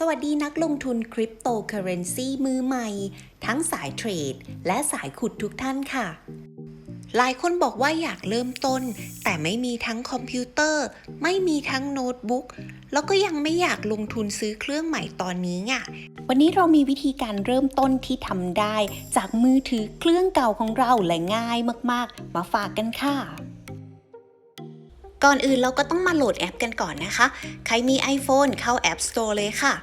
สวัสดีนักลงทุนคริปโตเคอเรนซีมือใหม่ ทั้งสายเทรด และสายขุดทุกท่านค่ะ หลายคนบอกว่าอยากเริ่มต้น แต่ไม่มีทั้งคอมพิวเตอร์ ไม่มีทั้งโน้ตบุ๊ก แล้วก็ยังไม่อยากลงทุนซื้อเครื่องใหม่ตอนนี้อะ วันนี้เรามีวิธีการเริ่มต้นที่ทำได้ จากมือถือเครื่องเก่าของเราและง่ายมากๆ มาฝากกันค่ะ ก่อนอื่นเราก็ต้องมาโหลดแอปกันก่อนนะคะ ใครมี iPhone เข้า App Store เลยค่ะ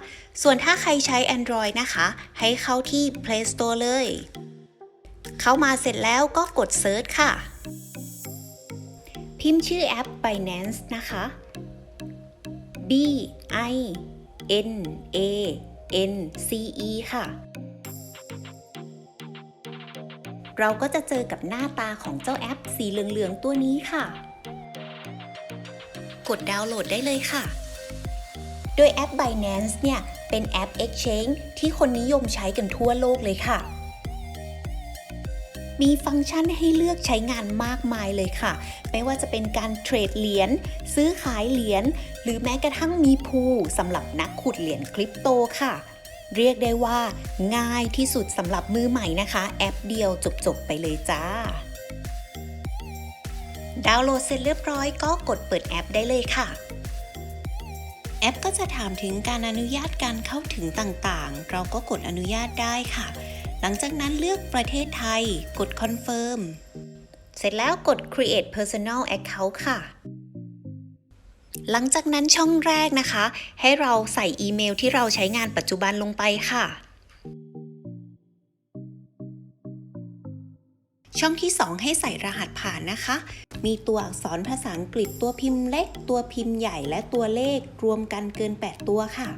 ส่วนถ้าใครใช้ Android นะคะ ให้เข้าที่ Play Store เลย เข้ามาเสร็จแล้วก็กด Search ค่ะ พิมพ์ชื่อแอป Binance นะคะ B I N A N C E ค่ะ เราก็จะเจอกับหน้าตาของเจ้าแอปสีเหลือง ๆ ตัวนี้ค่ะ กดดาวน์โหลดได้เลยค่ะ โดยแอป Binance เนี่ย เป็นแอป Exchange ที่คนนิยมใช้กันทั่วโลกเลยค่ะ มีฟังก์ชันให้เลือกใช้งานมากมายเลยค่ะ ไม่ว่าจะเป็นการเทรดเหรียญซื้อขายเหรียญหรือแม้กระทั่งมีพูลสำหรับนักขุดเหรียญคริปโตค่ะเรียกได้ว่าง่ายที่สุดสำหรับมือใหม่นะคะ แอปเดียวจบๆไปเลยจ้า ดาวน์โหลดเสร็จเรียบร้อยก็กดเปิดแอปได้เลยค่ะ แอปก็จะถามถึงการอนุญาตการเข้าถึงต่างๆ เราก็กดอนุญาตได้ค่ะ หลังจากนั้นเลือกประเทศไทย กด confirm เสร็จแล้วกด create personal account ค่ะ หลังจากนั้นช่องแรกนะคะ ให้เราใส่อีเมลที่เราใช้งานปัจจุบันลงไปค่ะ ช่องที่ 2 ให้ใส่รหัสผ่านนะคะ มีตัวอักษรภาษาอังกฤษตัวพิมพ์เล็ก ตัวพิมพ์ใหญ่และตัวเลขรวมกันเกิน 8 ตัวค่ะ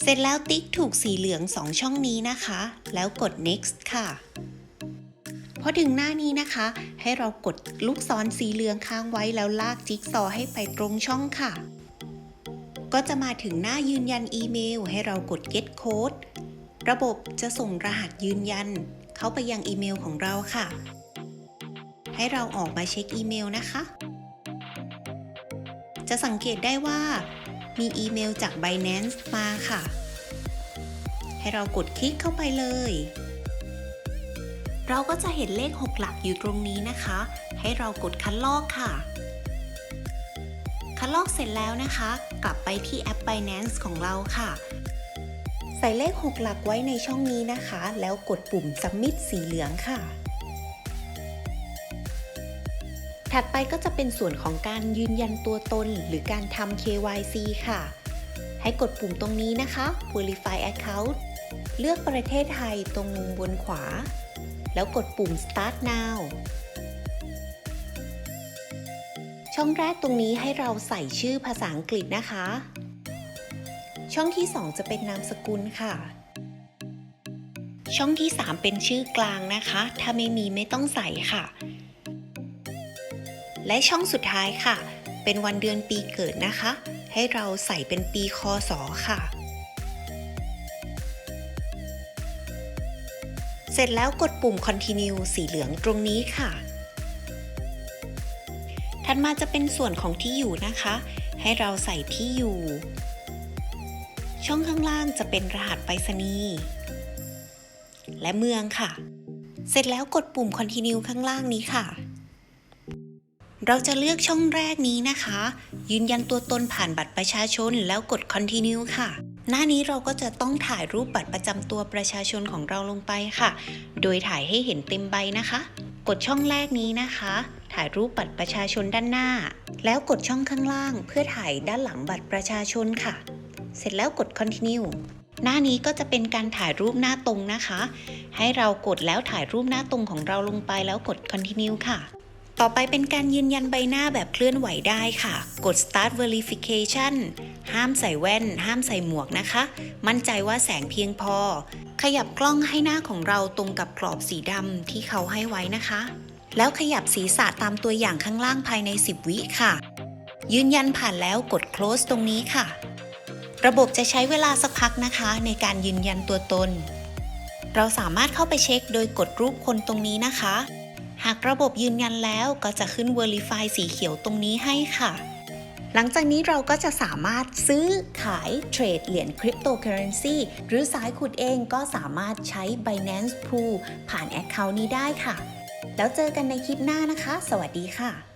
เสร็จแล้วติ๊กถูกสีเหลือง 2 ช่องนี้นะคะ แล้วกด next ค่ะพอถึงหน้านี้นะคะ ให้เรากดลูกศรสีเหลืองค้างไว้แล้วลากจิ๊กซอให้ไปตรงช่องค่ะ ก็จะมาถึงหน้ายืนยันอีเมล ให้เรากด get code ระบบจะส่งรหัสยืนยัน เข้าไปยังอีเมลของเราค่ะ ให้เราออกมาเช็คอีเมลนะคะ จะสังเกตได้ว่า มีอีเมลจาก Binance มาค่ะ ให้เรากดคลิกเข้าไปเลย เราก็จะเห็นเลข 6 หลักอยู่ตรงนี้นะคะ ให้เรากดคัดลอกค่ะคัดลอกเสร็จแล้วนะคะ กลับไปที่แอป Binance ของเราค่ะ ใส่เลข 6 หลักไว้ในช่องนี้นะคะ แล้วกดปุ่ม Submit สีเหลืองค่ะ ถัดไปก็จะเป็นส่วนของการยืนยันตัวตน หรือการทำ KYC ค่ะ ให้กดปุ่มตรงนี้นะคะ Verify Account เลือกประเทศไทยตรงมุมบนขวา แล้วกดปุ่ม Start Now ช่องแรกตรงนี้ให้เราใส่ชื่อภาษาอังกฤษนะคะ ช่องที่ 2 จะเป็นนามสกุลค่ะ ช่องที่ 3 เป็นชื่อกลางนะคะ ถ้าไม่มีไม่ต้องใส่ค่ะ และช่องสุดท้ายค่ะ เป็นวันเดือนปีเกิดนะคะ ให้เราใส่เป็นปีคศค่ะ เสร็จแล้วกดปุ่ม continue สีเหลืองตรงนี้ค่ะถัดมาจะเป็นส่วนของที่อยู่นะคะ ให้เราใส่ที่อยู่ ช่องข้างล่างจะเป็นรหัสไปรษณีย์และเมืองค่ะ เสร็จแล้วกดปุ่ม continue ข้างล่างนี้ค่ะ เราจะเลือกช่องแรกนี้นะคะ ยืนยันตัวตนผ่านบัตรประชาชนแล้วกด continue ค่ะ หน้านี้เราก็จะต้องถ่ายรูปบัตรประจำตัวประชาชนของเราลงไปค่ะ โดยถ่ายให้เห็นเต็มใบนะคะ กดช่องแรกนี้นะคะ ถ่ายรูปบัตรประชาชนด้านหน้า แล้วกดช่องข้างล่าง เพื่อถ่ายด้านหลังบัตรประชาชนค่ะ เสร็จแล้วกด continue หน้านี้ก็จะเป็นการถ่ายรูปหน้าตรงนะคะ ให้เรากดแล้วถ่ายรูปหน้าตรงของเราลงไปแล้วกด continue ค่ะ ต่อไปเป็นการยืนยันใบหน้าแบบเคลื่อนไหวได้ค่ะ กด start verification ห้ามใส่แว่น ห้ามใส่หมวกนะคะ มั่นใจว่าแสงเพียงพอ ขยับกล้องให้หน้าของเราตรงกับกรอบสีดำที่เขาให้ไว้นะคะ แล้วขยับศีรษะตามตัวอย่างข้างล่างภายใน 10 วิค่ะ ยืนยันผ่านแล้วกด close ตรงนี้ค่ะ ระบบจะใช้เวลาสักพักนะคะ ในการยืนยันตัวตน เราสามารถเข้าไปเช็คโดยกดรูปคนตรงนี้นะคะ หากระบบยืนยันแล้วก็จะขึ้น Verify สีเขียวตรงนี้ให้ค่ะ หลังจากนี้เราก็จะสามารถซื้อขายเทรดเหรียญคริปโตเคอเรนซีหรือสายขุดเองก็สามารถใช้ Binance Pool ผ่านแอคเคาท์นี้ได้ค่ะ แล้วเจอกันในคลิปหน้านะคะ สวัสดีค่ะ